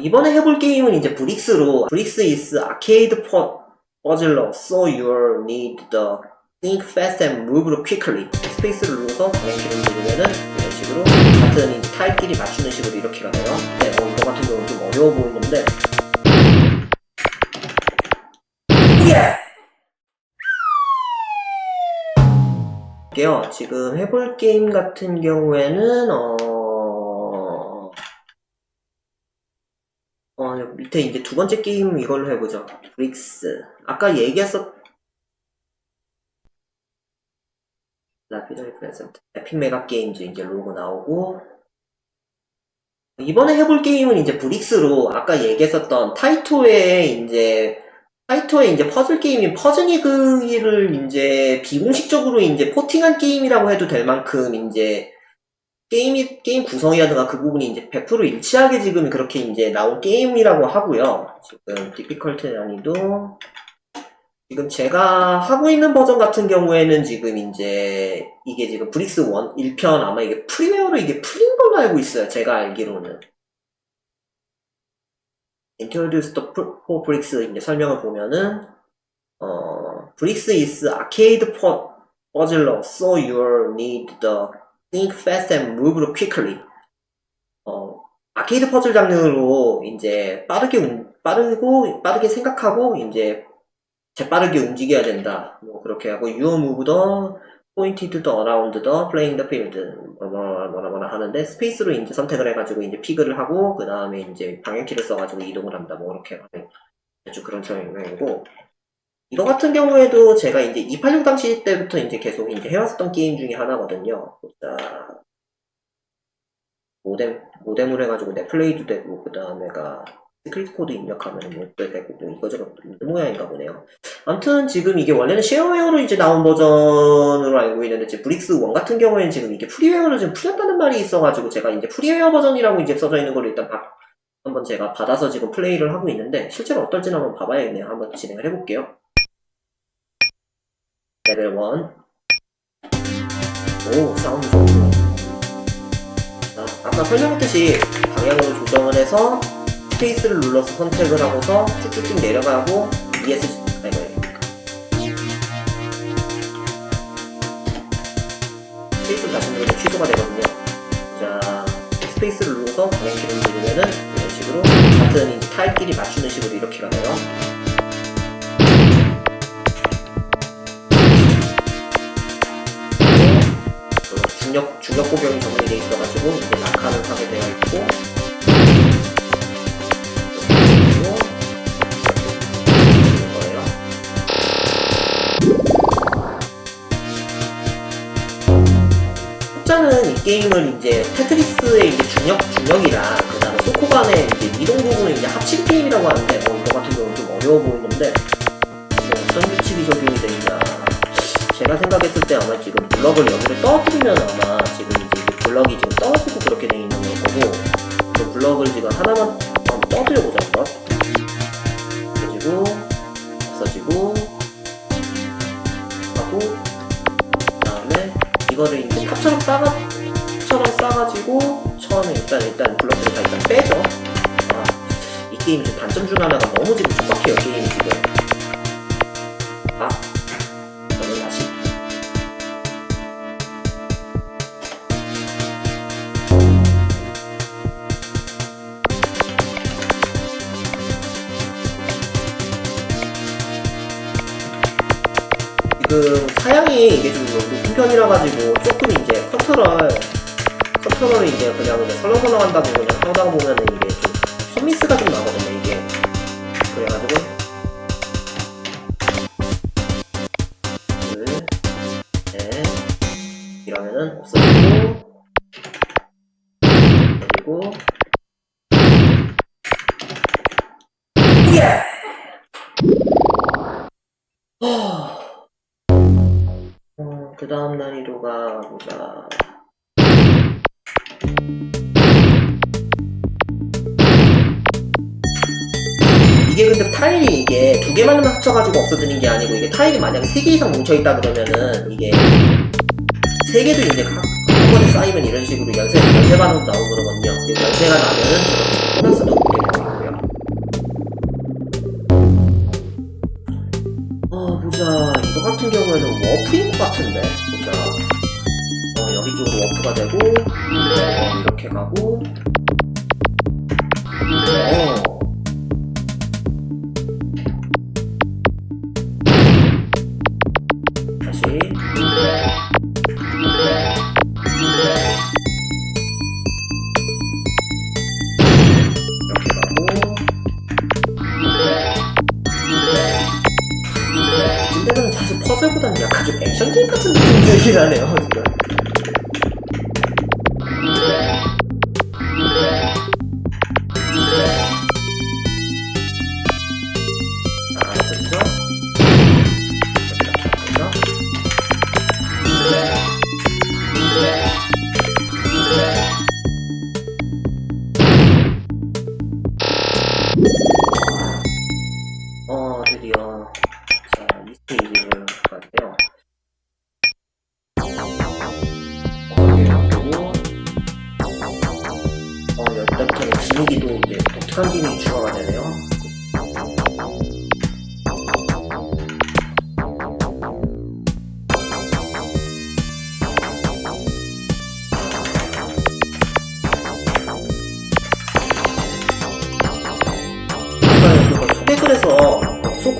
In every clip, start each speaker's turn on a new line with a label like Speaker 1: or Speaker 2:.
Speaker 1: 이번에 해볼 게임은 이제 브릭스로 브릭스 is arcade pu- puzzler so you need the think fast and move quickly. 스페이스를 눌러서 방향키를 누르면은 이런 식으로 같은 이제 타입끼리 맞추는 식으로 이렇게 가네요. 네, 뭐 이거 같은 경우는 좀 어려워 보이는데. 예! 지금 해볼 게임 같은 경우에는 어... 어, 여기 밑에 이제 두 번째 게임 이걸로 해보죠. 브릭스. 아까 얘기했었, 라피더리 프레젠트. 에픽 메가 게임즈 이제 로고 나오고, 이번에 해볼 게임은 이제 브릭스로 아까 얘기했었던 타이토의 이제, 타이토의 이제 퍼즐 게임인 퍼즐리그를 이제 비공식적으로 이제 포팅한 게임이라고 해도 될 만큼 이제 게임이, 게임 구성이라든가 그 부분이 이제 100% 일치하게 지금 그렇게 이제 나온 게임이라고 하고요. 지금 디피컬트 난이도 지금 제가 하고 있는 버전 같은 경우에는 지금 이제 이게 지금 브릭스 1 1편 아마 이게 프리웨어로 이게 풀린 걸로 알고 있어요. 제가 알기로는. Introduce the for Bricks 이제 설명을 보면은 어 Bricks is arcade pu- puzzler so you need the think fast and move quickly. 어, 아케이드 퍼즐 장르로 이제 빠르게 운- 빠르고 빠르게 생각하고 이제 재빠르게 움직여야 된다. 뭐 그렇게 하고 you move the pointed the around the playing the field 뭐라 뭐라 뭐라 하는데 스페이스로 이제 선택을 해가지고 이제 피그를 하고 그 다음에 이제 방향키를 써가지고 이동을 한다. 뭐 이렇게 하는 아주 그런 설명이고 이거 같은 경우에도 제가 이제 286 당시 때부터 이제 계속 이제 해왔었던 게임 중에 하나거든요. 자, 모뎀, 모뎀으로 해가지고 내 플레이도 되고, 그 다음에가 스크립트 코드 입력하면 뭐도 되고, 뭐 이거저거 있는 모양인가 보네요. 아무튼 지금 이게 원래는 쉐어웨어로 이제 나온 버전으로 알고 있는데, 이제 브릭스 1 같은 경우에는 지금 이게 프리웨어로 지금 풀렸다는 말이 있어가지고, 제가 이제 프리웨어 버전이라고 이제 써져 있는 걸 일단 바- 한번 제가 받아서 지금 플레이를 하고 있는데, 실제로 어떨지는 한번 봐봐야겠네요. 한번 진행을 해볼게요. 레벨 1. 오, 사운드 좋고. 자, 아까 설명했듯이 방향으로 조정을 해서 스페이스를 눌러서 선택을 하고서 쭉쭉쭉 내려가고 ESC, 아이고, 스페이스를 다시 누르면 취소가 되거든요. 자, 스페이스를 눌러서 방향키를 누르면은 이런 식으로 같은 이 타입끼리 맞추는 식으로 이렇게 가네요. 중력 중력 보병이 적용이 돼 있어가지고 이제 낙하를 하게 되어 있고. 흑자는 이 게임을 이제 테트리스의 이제 중력 중력이랑 그다음에 소코 간의 이제 이동 부분을 이제 합친 게임이라고 하는데 뭐 이거 같은 경우는 좀 어려워 보이는데 뭐 어떤 규칙이 적용이 돼 있나 제가 생각했을 때 아마 지금 블럭을 여기를 떠뜨리면 아마 지금 이제 이 블럭이 지금 떨어지고 그렇게 돼 있는 걸 거고 그 블럭을 지금 하나만 한번 떠들여 보자 한번. 그래가지고 없어지고 하고 그다음에 이거를 이제 탑처럼 싸가 탑처럼 싸가지고 처음에 일단 일단 블럭들을 다 일단 빼죠. 아, 이 게임 지금 단점 중 하나가 너무 지금 촉박해요 게임이 지금. 아 사양이 이게 좀 높은 편이라 가지고 조금 이제 컨트롤 컨트롤을 이제 그냥 그냥 설렁설렁 한다 보면 하다 보면은 이게 좀 컴미스가 좀 나거든요 이게. 그래가지고. 이러면은 없어지고. 그리고. 예! 그 다음 난이도가 보자. 이게 근데 타일이 이게 두 개만 합쳐가지고 없어지는 게 아니고 이게 타일이 만약에 세 개 이상 뭉쳐있다 그러면은 이게 세 개도 이제 각- 한 번에 쌓이면 이런 식으로 연쇄, 연쇄 반응 나오고 그러거든요. 연쇄가 나면은 보너스도 되고 어, 이렇게 가고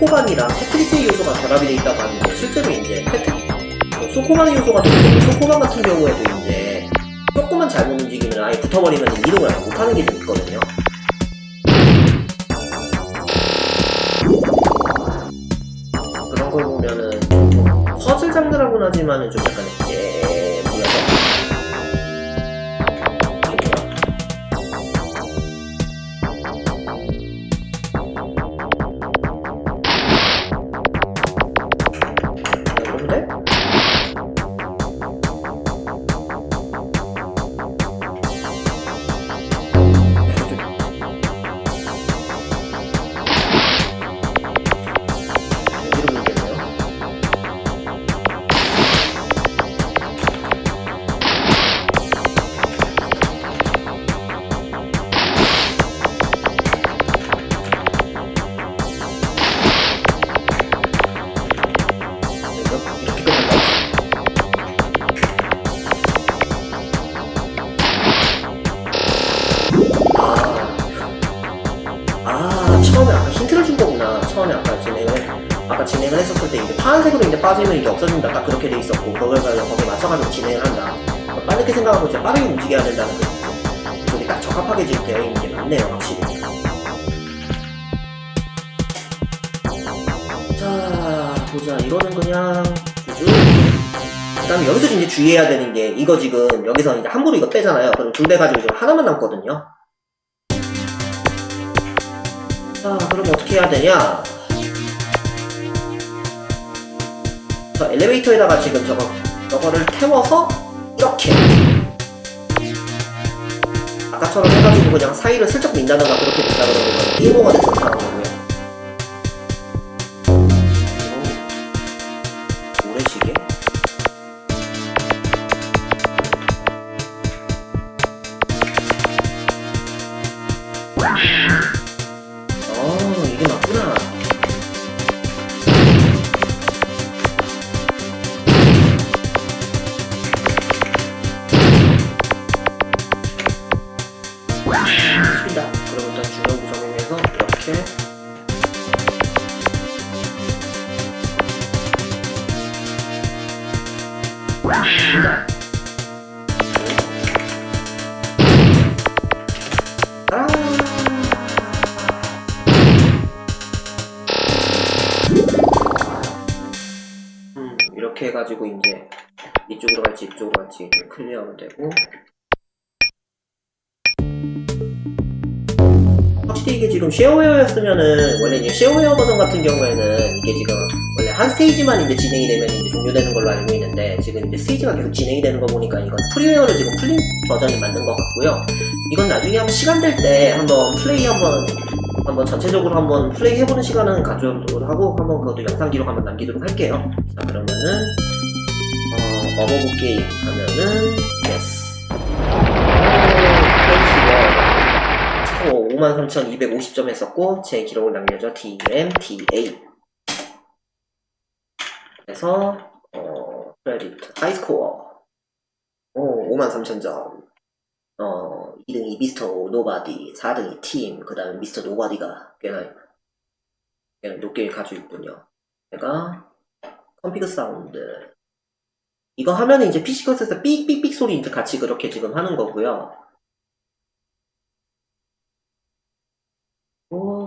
Speaker 1: 소코반이랑 테트리스의 요소가 결합이 돼 있다고 하는데 실제로 이제 어, 소코반의 요소가 되는 소코반 같은 경우에도 이제 조금만 잘못 움직이면 아예 붙어버리면 이동을 안 못하는 게 좀 있거든요. 그런 걸 보면은 좀, 좀 퍼즐 장르라고는 하지만은 좀 약간 애매해 없어진다. 딱 그렇게 돼 있었고, 가지고 거기에 맞춰가지고 진행을 한다. 빠르게 생각하고 이제 빠르게 움직여야 된다는 거. 딱 적합하게 지금 되어 있는 게 맞네요, 확실히. 자, 보자. 이거는 그냥, 쭉. 그 다음에 여기서 이제 주의해야 되는 게, 이거 지금, 여기서 이제 함부로 이거 빼잖아요. 그럼 둘 빼가지고 지금 하나만 남거든요. 자, 그럼 어떻게 해야 되냐? 저 엘리베이터에다가 지금 저거, 저거를 태워서, 이렇게. 아까처럼 해가지고 그냥 사이를 슬쩍 민다던가 그렇게 된다 그러면 이거가 돼서 나오거든요. 음, 이렇게 해가지고 이제 이쪽으로 갈지 이쪽으로 갈지 클리어하면 되고. 확실히 이게 지금 쉐어웨어였으면은 원래 이제 쉐어웨어 버전 같은 경우에는 이게 지금 한 스테이지만 이제 진행이 되면 이제 종료되는 걸로 알고 있는데 지금 이제 스테이지가 계속 진행이 되는 거 보니까 이건 프리웨어를 지금 풀린 버전이 만든 것 같고요. 이건 나중에 한번 시간 될 때 한번 플레이 한번 한번 전체적으로 한번 플레이 해보는 시간은 가져도록 하고 한번 그것도 영상 기록 한번 남기도록 할게요. 자 그러면은 어 어버브 게임 하면은 예스. 스코어 53,250점 했었고 제 기록을 남겨줘 DMTA 그래서 어 크레디트 하이스코어 오, 53,000점. 어, 2등이 미스터 노바디, 4등이 팀, 그 다음에 미스터 노바디가 꽤나, 꽤나 높게 가지고 있군요. 제가, 컴피그 사운드. 이거 하면은 이제 PC 컷에서 삑삑삑 소리 이제 같이 그렇게 지금 하는 거고요.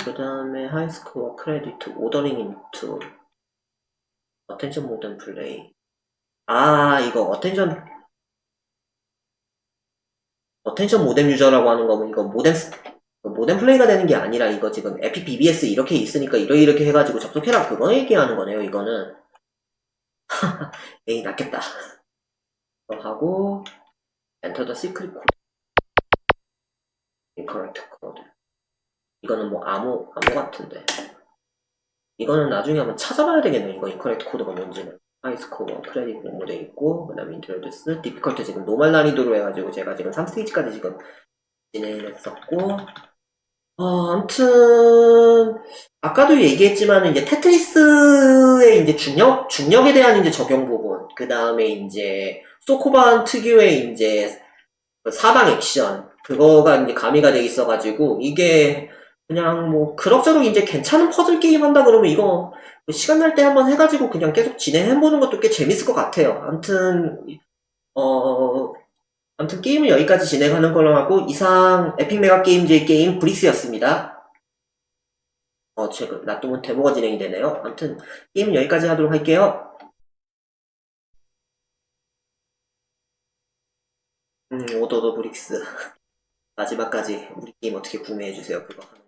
Speaker 1: 그 다음에 하이스코어 크레디트, 오더링 인투, 어텐션 모든 플레이. 아, 이거 어텐션, 어텐션 모뎀 유저라고 하는 거면 이거 모뎀, 모뎀 플레이가 되는 게 아니라 이거 지금 에픽 BBS 이렇게 있으니까 이렇게 이렇게 해가지고 접속해라 그거 얘기하는 거네요, 이거는. 에이, 낫겠다. 하고, enter the secret code. incorrect code. 이거는 뭐 암호, 암호 같은데. 이거는 나중에 한번 찾아봐야 되겠네, 이거 incorrect 코드가 뭔지는. 하이스코어, 크레딧 모드에 있고, 그 다음에 인트로듀스, 디피컬트 지금 노멀 난이도로 해가지고 제가 지금 3스테이지까지 지금 진행했었고, 어, 아무튼, 아까도 얘기했지만, 이제 테트리스의 이제 중력, 중력에 대한 이제 적용 부분, 그 다음에 이제, 소코반 특유의 이제, 그 사방 액션, 그거가 이제 가미가 돼 있어가지고, 이게, 그냥 뭐, 그럭저럭 이제 괜찮은 퍼즐 게임 한다 그러면 이거, 시간 날 때 한번 해가지고 그냥 계속 진행해보는 것도 꽤 재밌을 것 같아요. 아무튼, 어, 아무튼 게임을 여기까지 진행하는 걸로 하고, 이상 에픽 메가 게임즈의 게임 브릭스였습니다. 어, 제가 놔두면 데모가 진행이 되네요. 아무튼, 게임은 여기까지 하도록 할게요. 음, 오더더 브릭스. 마지막까지 우리 게임 어떻게 구매해주세요, 그거.